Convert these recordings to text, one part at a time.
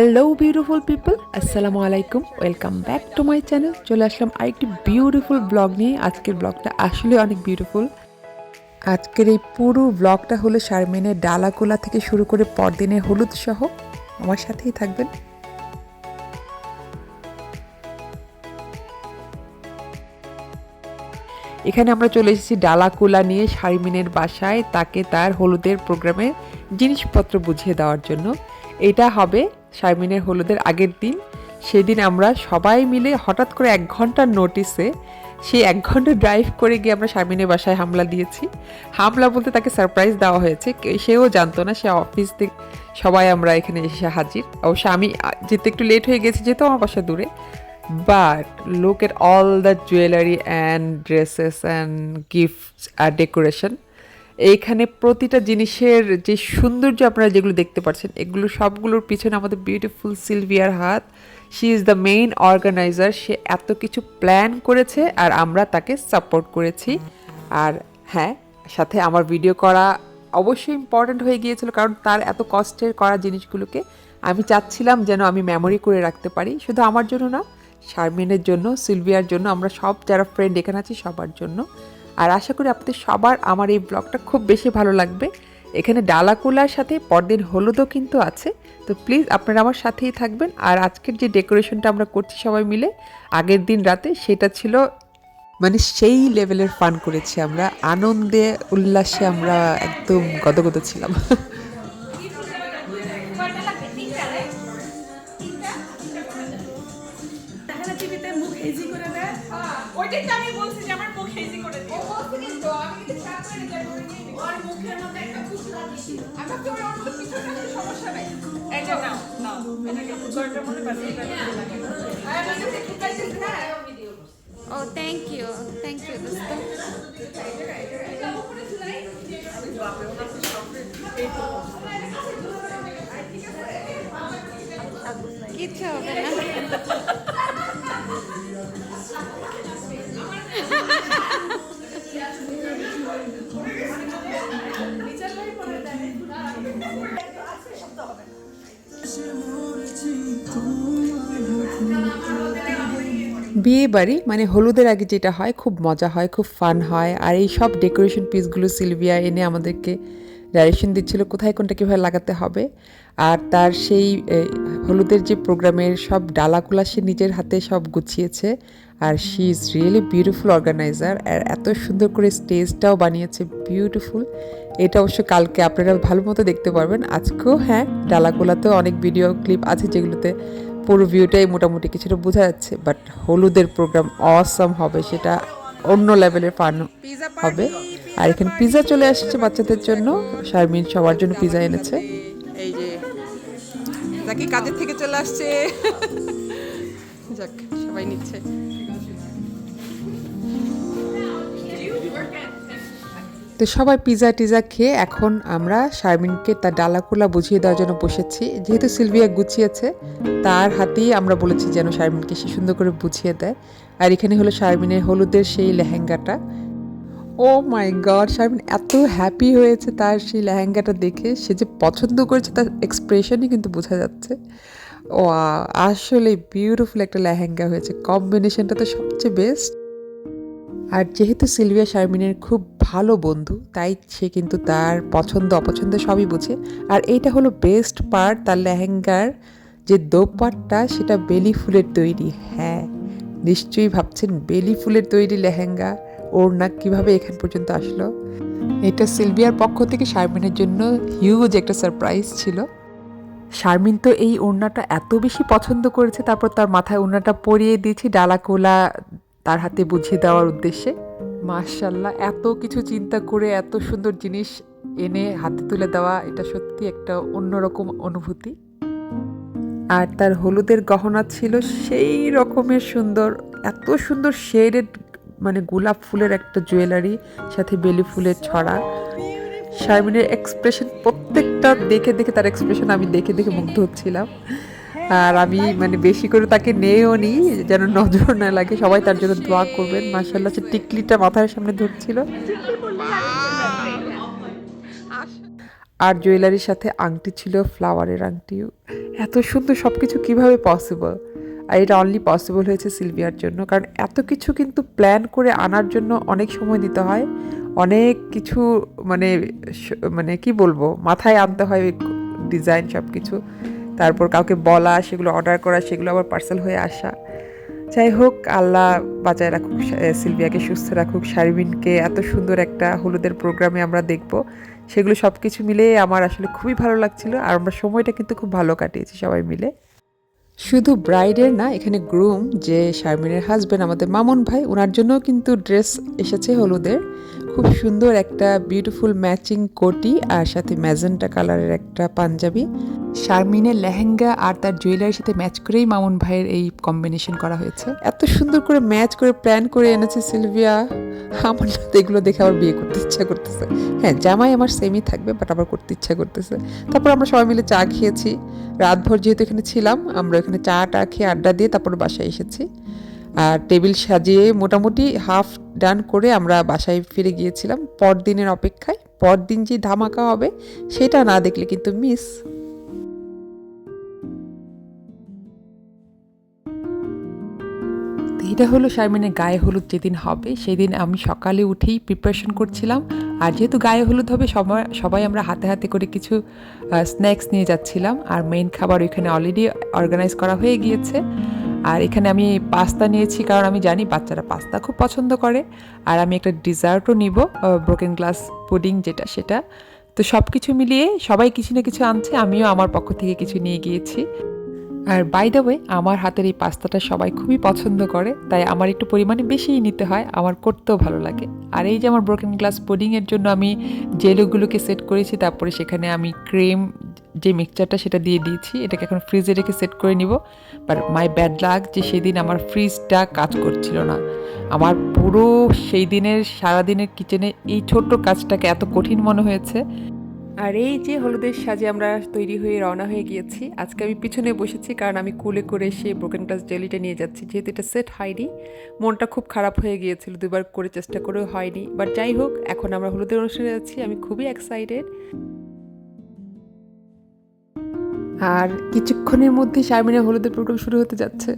Hello beautiful people আসসালামু আলাইকুম welcome back to my channel চলে আসলাম আরেকটি বিউটিফুল ব্লগ নিয়ে। আজকের ব্লগটা আসলে অনেক বিউটিফুল আজকের এই পুরো ব্লগটা হলো শারমিনের ডালাকোলা থেকে শুরু করে পরদিনের হলুদ সহ। আমার সাথেই থাকবেন। এখানে আমরা চলে এসেছি ডালাকুলা নিয়ে শারমিনের বাসায়, তাকে তার হলুদের প্রোগ্রামে জিনিসপত্র বুঝিয়ে দেওয়ার জন্য। এটা হবে শারমিনের হলুদের আগের দিন, সেদিন আমরা সবাই মিলে হঠাৎ করে এক ঘণ্টার নোটিসে সেই এক ঘণ্টা ড্রাইভ করে গিয়ে আমরা শারমিনের বাসায় হামলা দিয়েছি। হামলা বলতে তাকে সারপ্রাইজ দেওয়া হয়েছে সেও জানতো না, সে অফিস থেকে সবাই আমরা এখানে এসে হাজির। অবশ্য আমি যেতে একটু লেট হয়ে গেছি, যেহেতু আমার বাসা দূরে। But look at all the jewellery and dresses and gifts R decoration এইখানে প্রতিটা জিনিসের যে সৌন্দর্য আপনারা যেগুলো দেখতে পাচ্ছেন, এগুলো সবগুলোর পিছনে আমাদের বিউটিফুল সিলভিয়ার হাত। She is the main organiser সে এত কিছু প্ল্যান করেছে আর আমরা তাকে সাপোর্ট করেছি। আর হ্যাঁ সাথে আমার ভিডিও করা অবশ্যই ইম্পর্ট্যান্ট হয়ে গিয়েছিল কারণ তার এত কষ্টের করা জিনিসগুলোকে আমি চাচ্ছিলাম যেন আমি মেমোরি করে রাখতে পারি। শুধু আমার জন্য না শারমিনের জন্য সিলভিয়ার জন্য, আমরা সব যারা ফ্রেন্ড এখানে আছি, সবার জন্য। আর আশা করি আপনাদের সবার আমার এই ব্লগটা খুব বেশি ভালো লাগবে। এখানে ডালাকুলার সাথে পরদিন হলুদও কিন্তু আছে। তো প্লিজ আপনারা আমার সাথেই থাকবেন। আর আজকের যে ডেকোরেশনটা আমরা করছি সবাই মিলে, আগের দিন রাতে সেটা ছিল মানে সেই লেভেলের ফান করেছি আমরা। আনন্দে, উল্লাসে আমরা একদম গদগদ ছিলাম। ওইটাই মধ্যে বাজিয়ে দিলাম আর আমার কাছে খিচাইতেছে না। হবে বিয়ে বাড়ি মানে হলুদের আগে যেটা হয়, খুব মজা হয়, খুব ফান হয়। আর এই সব ডেকোরেশন পিসগুলো সিলভিয়া এনে আমাদেরকে ডাইরেকশন দিচ্ছিল কোথায় কোনটা কীভাবে লাগাতে হবে। আর তার সেই হলুদের যে প্রোগ্রামের সব ডালাকুলা সে নিজের হাতে সব গুছিয়েছে। আর she is really beautiful organiser আর এত সুন্দর করে স্টেজটাও বানিয়েছে বিউটিফুল এটা অবশ্য কালকে আপনারা ভালো মতো দেখতে পারবেন। আজকেও হ্যাঁ ডালাকুলাতেও অনেক ভিডিও ক্লিপ আছে যেগুলোতে পুরো ভিউটাই মোটামুটি কিছুটা বোঝা যাচ্ছে বাট হলুদের প্রোগ্রাম অসম হবে সেটা অন্য লেভেলের ফান হবে। আর এখানে পিজা চলে আসছে বাচ্চাদের জন্য। শারমিন সবার জন্য পিজা এনেছে। এই যে জাকি কাজের থেকে চলে আসছে। যাক সবাই নিচ্ছে। তো সবাই পিজা টিজা খেয়ে এখন আমরা শারমিনকে তার ডালাকুলা বুঝিয়ে দেওয়ার জন্য বসেছি। যেহেতু সিলভিয়া গুছিয়েছে, তার হাতেই আমরা বলেছি যেন শারমিনকে সে সুন্দর করে বুঝিয়ে দেয়। আর এখানে হলো শারমিনের হলুদের সেই লেহেঙ্গাটা। ও মাই গড, শারমিন এত হ্যাপি হয়েছে তার সেই লেহেঙ্গাটা দেখে। সে যে পছন্দ করেছে তার এক্সপ্রেশনই কিন্তু বোঝা যাচ্ছে। ও আসলে বিউটিফুল একটা লেহেঙ্গা হয়েছে। কম্বিনেশনটা তো সবচেয়ে বেস্ট আর যেহেতু সিলভিয়া শারমিনের খুব ভালো বন্ধু, তাই সে কিন্তু তার পছন্দ, অপছন্দ সবই বুঝে। আর এইটা হলো বেস্ট পার্ট তার লেহেঙ্গার যে দোপাট্টা, সেটা বেলি ফুলের তৈরি। হ্যাঁ নিশ্চয়ই ভাবছেন বেলি ফুলের তৈরি লেহেঙ্গা? ওর না কীভাবে এখান পর্যন্ত আসলো? এটা সিলভিয়ার পক্ষ থেকে শারমিনের জন্য হিউজ একটা সারপ্রাইজ ছিল। শারমিন তো এই ওড়নাটা এত বেশি পছন্দ করেছে, তারপর তার মাথায় ওড়নাটা পরিয়ে দিয়েছি, ডালাকোলা তার হাতে বুঝিয়ে দেওয়ার উদ্দেশ্যে মার্শাল্লাহ এত কিছু চিন্তা করে, এত সুন্দর জিনিস এনে হাতে তুলে দেওয়া, এটা সত্যি একটা অন্যরকম অনুভূতি। আর তার হলুদের গহনা ছিল সেই রকমের সুন্দর, এত সুন্দর শেডেড মানে গোলাপ ফুলের একটা জুয়েলারি, সাথে বেলি ফুলের ছড়া। শারমিনের এক্সপ্রেশন প্রত্যেকটা দেখে দেখে তার এক্সপ্রেশন আমি দেখে দেখে মুগ্ধ হচ্ছিলাম। আর আমি মানে বেশি করে তাকে নেও নি, যেন নজর না লাগে। সবাই তার জন্য দোয়া করবেন। মার্শাল্লাহ সে টিকলিটা মাথার সামনে ধরছিল। আর জুয়েলারির সাথে আংটি ছিল, ফ্লাওয়ারের আংটিও। এত সুন্দর সব কিছু কীভাবে পসিবল আর এটা অনলি পসিবল হয়েছে সিলভিয়ার জন্য। কারণ এত কিছু কিন্তু প্ল্যান করে আনার জন্য অনেক সময় দিতে হয়। অনেক কিছু মানে মানে কি বলব? মাথায় আনতে হয় ডিজাইন সব কিছু তারপর কাউকে বলা, সেগুলো অর্ডার করা, সেগুলো আবার পার্সেল হয়ে আসা। যাই হোক, আল্লাহ বাঁচায় রাখুক সিলভিয়াকে সুস্থ রাখুক, শারমিনকে এত সুন্দর একটা হলুদের প্রোগ্রামে আমরা দেখব। সেগুলো সব কিছু মিলে আমার আসলে খুবই ভালো লাগছিল, আর আমরা সময়টা কিন্তু খুব ভালো কাটিয়েছি সবাই মিলে। শুধু ব্রাইডের না, এখানে গ্রুম যে শারমিনের হাজব্যান্ড আমাদের মামুন ভাই ওনার জন্যও কিন্তু ড্রেস এসেছে হলুদের। খুব সুন্দর একটা বিউটিফুল ম্যাচিং কোটি আর সাথে ম্যাজেন্টা কালারের একটা পাঞ্জাবি। শারমিনের লেহেঙ্গা আর তার জুয়েলারির সাথে ম্যাচ করেই মামুন ভাইয়ের এই কম্বিনেশন করা হয়েছে। এত সুন্দর করে ম্যাচ করে প্ল্যান করে এনেছে সিলভিয়া। আমার না এগুলো দেখে আবার বিয়ে করতে ইচ্ছা করতেছে। হ্যাঁ জামাই আমার সেমই থাকবে বাট আবার করতে ইচ্ছা করতেছে। তারপর আমরা সবাই মিলে চা খেয়েছি। রাতভর যেহেতু এখানে ছিলাম আমরা এখানে চা টা খেয়ে আড্ডা দিয়ে তারপর বাসায় এসেছি। আর টেবিল সাজিয়ে মোটামুটি হাফ ডান করে আমরা বাসায় ফিরে গিয়েছিলাম, পরদিনের অপেক্ষায়। পরদিন যে ধামাকা হবে, সেটা না দেখলে কিন্তু মিস। এটা হলো শারমিনের গায়ে হলুদ যেদিন হবে, সেদিন আমি সকালে উঠেই প্রিপারেশন করছিলাম। আর যেহেতু গায়ে হলুদ হবে, সবাই সবাই আমরা হাতে হাতে করে কিছু স্ন্যাক্স নিয়ে যাচ্ছিলাম। আর মেইন খাবার ওইখানে অলরেডি অর্গানাইজ করা হয়ে গিয়েছে। আর এখানে আমি পাস্তা নিয়েছি, কারণ আমি জানি বাচ্চারা পাস্তা খুব পছন্দ করে। আর আমি একটা ডিজার্টও নিব ব্রোকেন গ্লাস পুডিং যেটা, সেটা। তো সব কিছু মিলিয়ে সবাই কিছু না কিছু আনছে, আমিও আমার পক্ষ থেকে কিছু নিয়ে গিয়েছি। আর বাই দ্য ওয়ে আমার হাতের এই পাস্তাটা সবাই খুবই পছন্দ করে, তাই আমার একটু পরিমাণে বেশিই নিতে হয়, আমার করতেও ভালো লাগে। আর এই যে আমার ব্রোকেন গ্লাস পুডিংয়ের জন্য আমি জেলোগুলোকে সেট করেছি, তারপরে সেখানে আমি ক্রিম যে মিক্সচারটা সেটা দিয়ে দিয়েছি, এটাকে এখন ফ্রিজে রেখে সেট করে নিব। বাট মাই ব্যাড লাগ যে সেদিন আমার ফ্রিজটা কাজ করছিল না। আমার পুরো সেই দিনের, সারাদিনের কিচেনে এই ছোট্ট কাজটাকে এত কঠিন মনে হয়েছে। আর এই যে হলুদের সাজে আমরা তৈরি হয়ে রওনা হয়ে গিয়েছি, আজকে আমি পিছনে বসেছি কারণ আমি কুলে করে সেই ব্রোকেন গ্লাস জেলিটা নিয়ে যাচ্ছি। যেহেতু এটা সেট হয়নি, মনটা খুব খারাপ হয়ে গিয়েছিল, দুবার করে চেষ্টা করেও হয়নি। বাট যাই হোক, এখন আমরা হলুদের অনুষ্ঠানে যাচ্ছি, আমি খুবই এক্সাইটেড আর কিছুক্ষণের মধ্যে শারমিনের হলুদের প্রোগ্রাম শুরু হতে যাচ্ছে।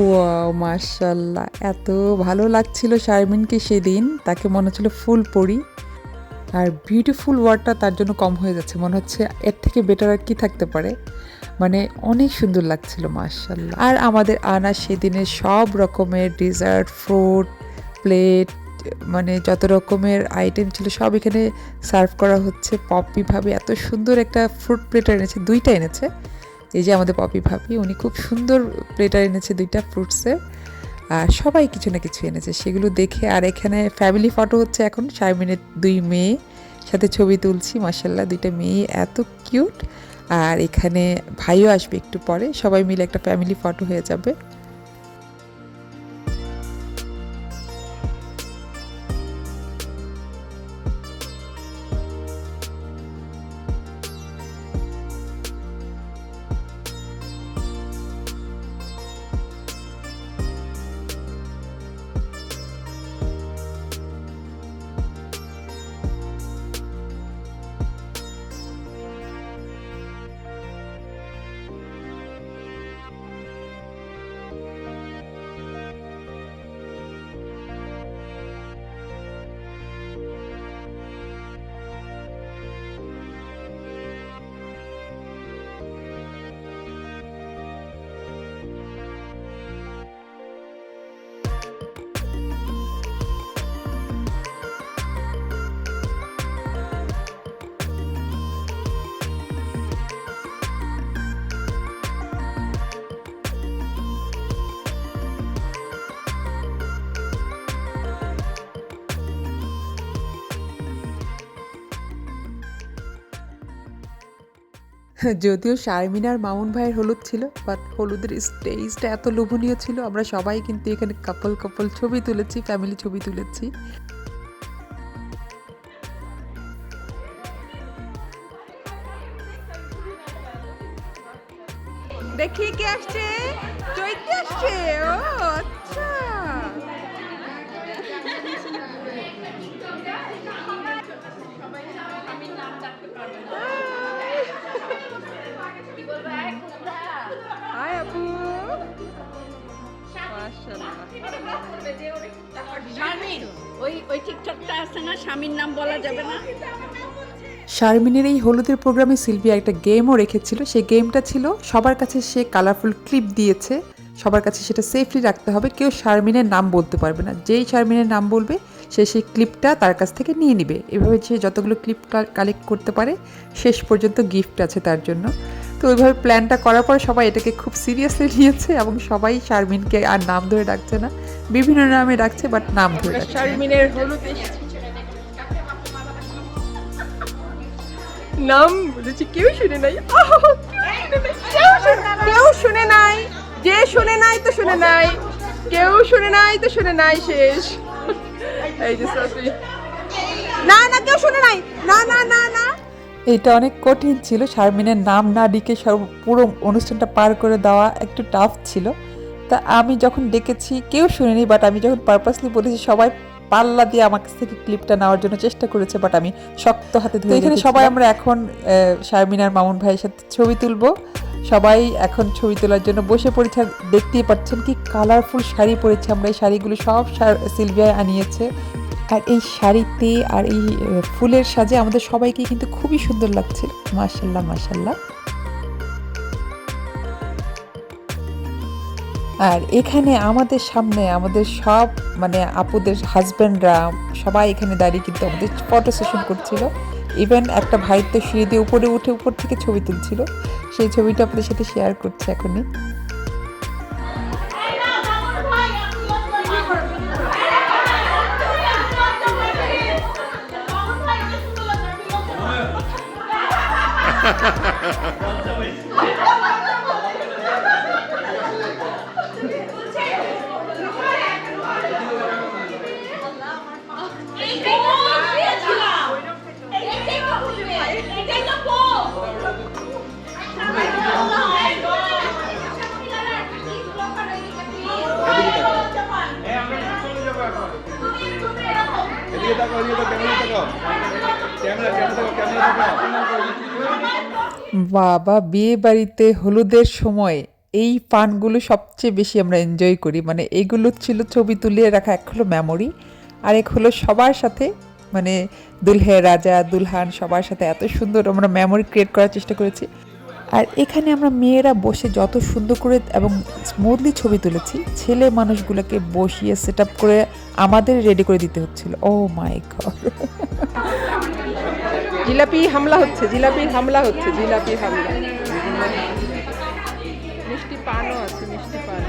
ওয়াও মার্শাল্লাহ এত ভালো লাগছিল শারমিনকে সেদিন। তাকে মনে হচ্ছিল ফুল পরি। আর বিউটিফুল ওয়ার্ডটা তার জন্য কম হয়ে যাচ্ছে। মনে হচ্ছে এর থেকে বেটার আর কি থাকতে পারে। মানে অনেক সুন্দর লাগছিল মার্শাল্লাহ আর আমাদের আনা সেদিনের সব রকমের ডিজার্ট ফ্রুট প্লেট মানে যত রকমের আইটেম ছিল, সব এখানে সার্ভ করা হচ্ছে। পপিভাবে এত সুন্দর একটা ফ্রুট প্লেটার এনেছে, দুইটা এনেছে। এই যে আমাদের পপি ভাবি, উনি খুব সুন্দর প্লেটার এনেছে দুইটা ফ্রুটসের আর সবাই কিছু না কিছু এনেছে। সেগুলো দেখে আর এখানে ফ্যামিলি ফটো হচ্ছে এখন, শারমিনের দুই মেয়ে, সাথে ছবি তুলছি মাসাল্লাহ দুইটা মেয়ে, এত কিউট আর এখানে ভাইও আসবে একটু পরে, সবাই মিলে একটা ফ্যামিলি ফটো হয়ে যাবে। যদিও শারমিন আর মামুন ভাইয়ের হলুদ ছিল বাট হলুদের স্টেজটা এত লোভনীয় ছিল। আমরা সবাই কিন্তু এখানে কাপল কাপল ছবি তুলেছি ফ্যামিলি ছবি তুলেছি। দেখি কে আসছে? চৈতি আসছে? ও আচ্ছা। হাই আপু। ওই ওই টিকটকটা আছে না স্বামীর নাম বলা যাবে না? শারমিনের এই হলুদের প্রোগ্রামে সিলভিয়া একটা গেমও রেখেছিল। সেই গেমটা ছিল সবার কাছে সে কালারফুল ক্লিপ দিয়েছে। সবার কাছে সেটা সেফলি রাখতে হবে। কেউ শারমিনের নাম বলতে পারবে না। যেই শারমিনের নাম বলবে সে সেই ক্লিপটা তার কাছ থেকে নিয়ে নিবে। এভাবে সে যতগুলো ক্লিপ কালেক্ট করতে পারে শেষ পর্যন্ত গিফট আছে তার জন্য। তো ওইভাবে প্ল্যানটা করার পর সবাই এটাকে খুব সিরিয়াসলি নিয়েছে এবং সবাই শারমিনকে আর নাম ধরে ডাকছে না। বিভিন্ন নামে ডাকছে বাট নাম ধরে ডাকছে শারমিনের হলুদ নাম বলেছি কেউ শুনে নাই। কেউ শুনে নাই। কেউ শুনে নাই। যে শুনে নাই তো শুনে নাই। কেউ শুনে নাই তো শুনে নাই শেষ। এই যে সফি না না কেউ শুনে নাই। না না না না। এটা অনেক কঠিন ছিল। শারমিনের নাম না ডেকে পুরো অনুষ্ঠানটা পার করে দেওয়া একটু টাফ ছিল। তা আমি যখন ডেকেছি কেউ শুনিনি বাট আমি যখন পারপাসলি বলেছি সবাই পাল্লা দিয়ে আমার কাছ থেকে ক্লিপটা নেওয়ার জন্য চেষ্টা করেছে বাট আমি শক্ত হাতে ধরে এখানে সবাই আমরা এখন আহ, শারমিন আর মামুন ভাইয়ের সাথে ছবি তুলবো। সবাই এখন ছবি তোলার জন্য বসে পড়েছে। দেখতেই পাচ্ছেন কি কালারফুল শাড়ি পরেছে আমরা। এই শাড়িগুলো সব সিলভিয়ায় আনিয়েছে। আর এই শাড়িতে আর এই ফুলের সাজে আমাদের সবাইকে কিন্তু খুবই সুন্দর লাগছে। মাশাল্লাহ মাশাল্লাহ। আর এখানে আমাদের সামনে আমাদের সব মানে আপুদের হাজব্যান্ডরা সবাই এখানে দাঁড়িয়ে কিন্তু আমাদের ফটো সেশন করছিল। ইভেন একটা ভাই তো সিঁড়ি দিয়ে উপরে উঠে উপর থেকে ছবি তুলছিল। সেই ছবিটা আপনাদের সাথে শেয়ার করছে এখনই। এদিকে বাবা বিয়ে বাড়িতে হলুদের সময় এই পানগুলো সবচেয়ে বেশি আমরা এনজয় করি। মানে এগুলো ছিল ছবি তুলে রাখা, এক হলো মেমোরি আর এক হলো সবার সাথে মানে দুলহে রাজা, দুলহান সবার সাথে এত সুন্দর আমরা মেমোরি ক্রিয়েট করার চেষ্টা করেছি। আর এখানে আমরা মেয়েরা বসে যত সুন্দর করে এবং স্মুথলি ছবি তুলেছি, ছেলে মানুষগুলোকে বসিয়ে সেট করে আমাদের রেডি করে দিতে হচ্ছিল। ও মাই গড জিলাপি হামলা হচ্ছে জিলাপি হামলা হচ্ছে জিলাপির হামলা। মিষ্টি পানও আছে মিষ্টি পান।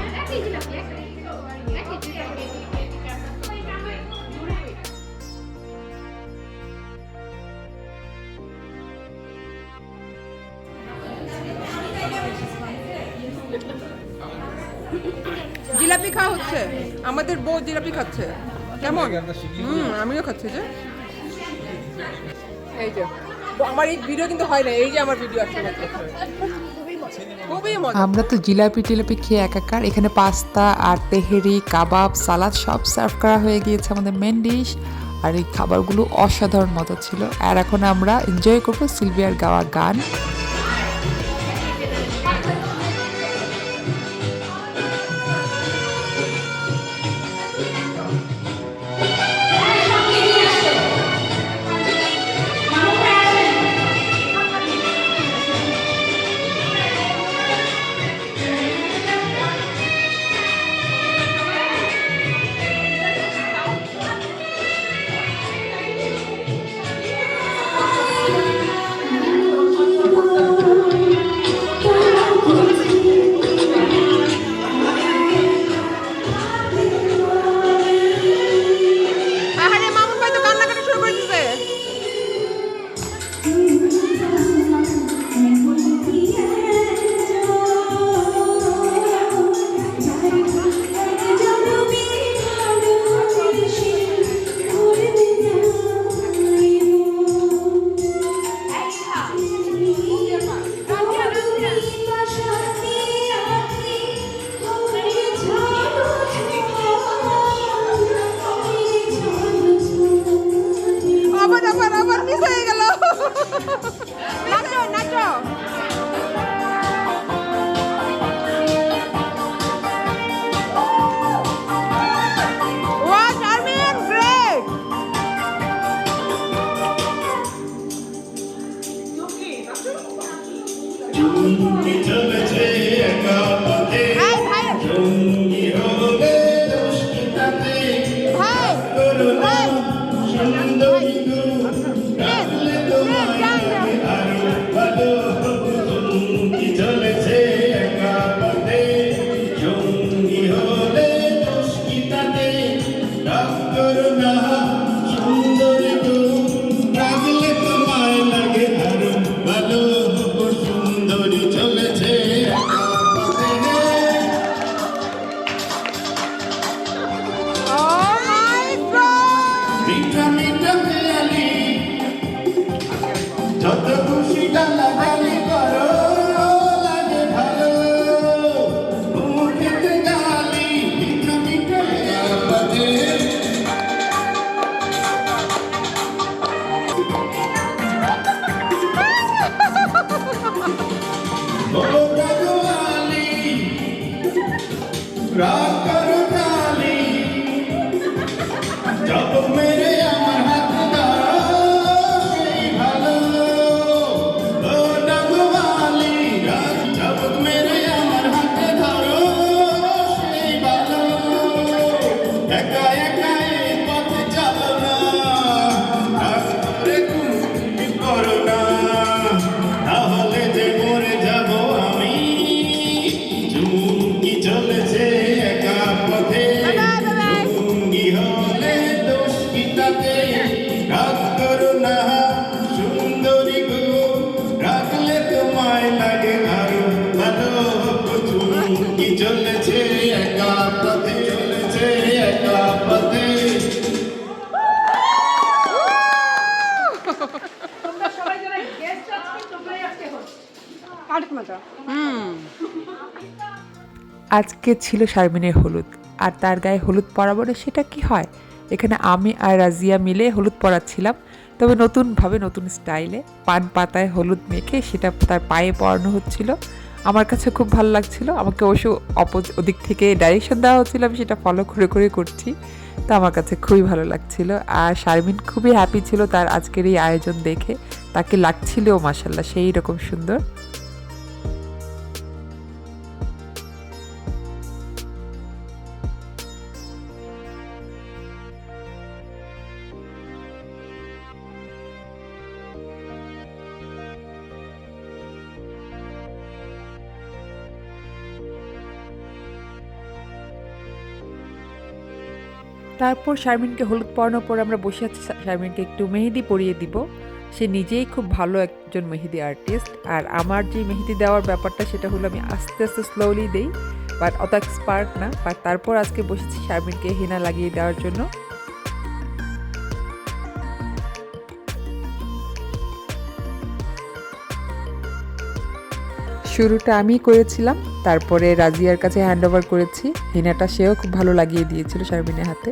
জিলাপি খাওয়া হচ্ছে। আমাদের বউ জিলাপি খাচ্ছে। কেমন? হুম আমিও খাচ্ছি যে। আমরা তো জিলাপি টিলাপি খেয়ে একাকার, এখানে পাস্তা আর তেহেরি, কাবাব, সালাদ সব সার্ভ করা হয়ে গিয়েছে আমাদের মেন ডিশ আর এই খাবারগুলো অসাধারণ মতো ছিল। আর এখন আমরা এনজয় করব সিলভিয়ার গাওয়া গান। খেয়ালি। যত আজকে ছিল শারমিনের হলুদ। আর তার গায়ে হলুদ পরাবো সেটা কি হয়? এখানে আমি আর রাজিয়া মিলে হলুদ পরাচ্ছিলাম। তবে নতুনভাবে নতুন স্টাইলে পান পাতায় হলুদ মেখে সেটা তার পায়ে পরানো হচ্ছিল। আমার কাছে খুব ভালো লাগছিল। আমাকে অবশ্য অপোজ ওদিক থেকে ডাইরেকশন দেওয়া হচ্ছিল। আমি সেটা ফলো করে করে করছি। তো আমার কাছে খুবই ভালো লাগছিল। আর শারমিন খুবই হ্যাপি ছিল তার আজকের এই আয়োজন দেখে। তাকে লাগছিলও মাসাল্লাহ সেই রকম সুন্দর। তারপর শারমিনকে হলুদ পরানোর পর আমরা বসে আছি শারমিনকে একটু মেহেদি পরিয়ে দিব। সে নিজেই খুব ভালো একজন মেহেদি আর্টিস্ট আর আমার যে মেহেদি দেওয়ার ব্যাপারটা সেটা হলো আমি আস্তে আস্তে স্লোলি দেই বাট অত এক্সপার্ট না। বাট তারপর আজকে বসেছি শারমিনকে হেনা লাগিয়ে দেওয়ার জন্য। শুরুটা আমি করেছিলাম, তারপরে রাজিয়ার কাছে হ্যান্ড ওভার করেছি। হেনাটা সেও খুব ভালো লাগিয়ে দিয়েছিল শারমিনের হাতে।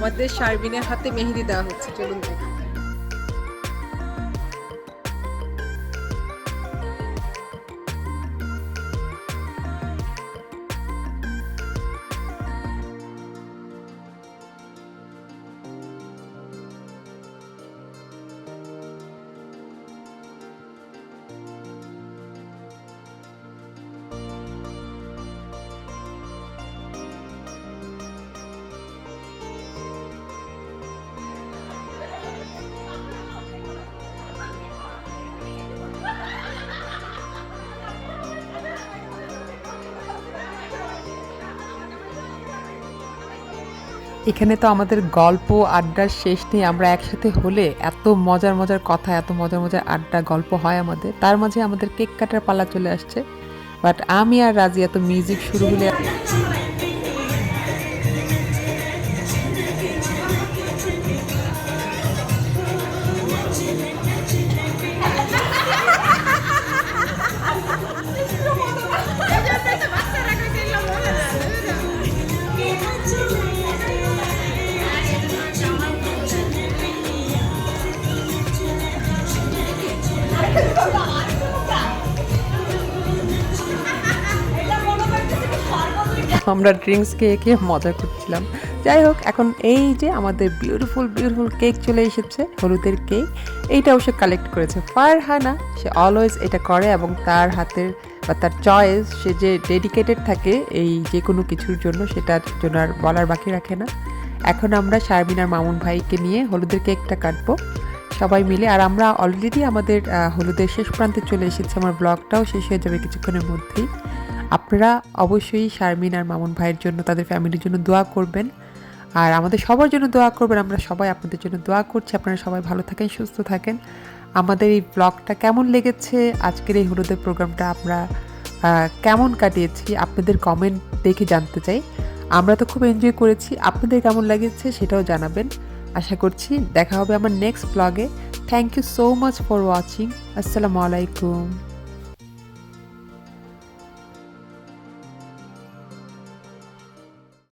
আমাদের শারমিনের হাতে মেহেদি দেওয়া হচ্ছে চলুন দেখি। এখানে তো আমাদের গল্প, আড্ডার শেষ নেই। আমরা একসাথে হলে এত মজার মজার কথা, এত মজার মজার আড্ডা, গল্প হয় আমাদের। তার মাঝে আমাদের কেক কাটার পালা চলে আসছে। বাট আমি আর রাজিয়া তো মিউজিক শুরু হলে আমরা ড্রিঙ্কস খেয়ে খেয়ে মজা করছিলাম। যাই হোক, এখন এই যে আমাদের বিউটিফুল বিউটিফুল কেক চলে এসেছে, হলুদের কেক এইটা অবশ্য কালেক্ট করেছে। ফারহানা, সে অলওয়েজ এটা করে এবং তার হাতের বা তার চয়েস সে যে ডেডিকেটেড থাকে এই যে কোনো কিছুর জন্য, সেটার জন্য আর বলার বাকি রাখে না। এখন আমরা শারমিন আর মামুন ভাইকে নিয়ে হলুদের কেকটা কাটবো। সবাই মিলে, আর আমরা অলরেডি আমাদের হলুদের শেষ প্রান্তে চলে এসেছি। আমার ব্লগটাও শেষ হয়ে যাবে কিছুক্ষণের মধ্যেই। আপনারা অবশ্যই শারমিন আর মামুন ভাইয়ের জন্য, তাদের ফ্যামিলির জন্য দোয়া করবেন। আর আমাদের সবার জন্য দোয়া করবেন, আমরা সবাই আপনাদের জন্য দোয়া করছি। আপনারা সবাই ভালো থাকেন, সুস্থ থাকেন। আমাদের এই ব্লগটা কেমন লেগেছে? আজকের এই হলুদের প্রোগ্রামটা আমরা কেমন কাটিয়েছি? আপনাদের কমেন্ট দেখে জানতে চাই। আমরা তো খুব এনজয় করেছি। আপনাদের কেমন লেগেছে সেটাও জানাবেন। আশা করছি দেখা হবে আমার নেক্সট ব্লগে thank you so much for watching আসসালামু আলাইকুম।